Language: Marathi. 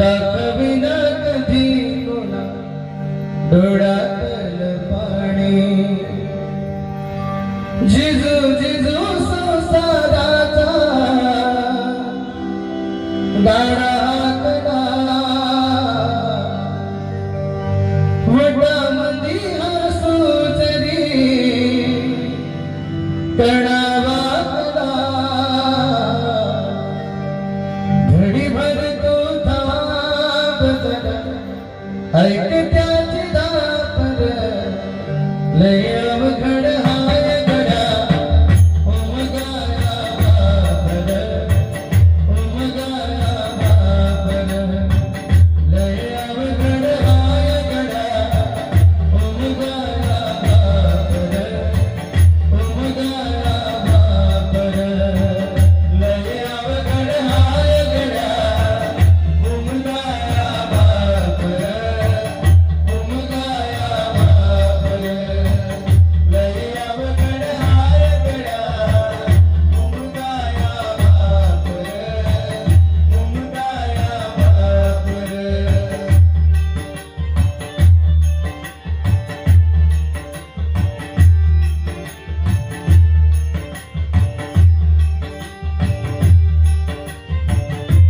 दाखविना कधी कोणा डोळ्यातल पाणी जिजू जिजू संसाराचा गाडा हाकला वटामंदी हसू जरी तणावाकला ऐकत्याची दापर लय अवघड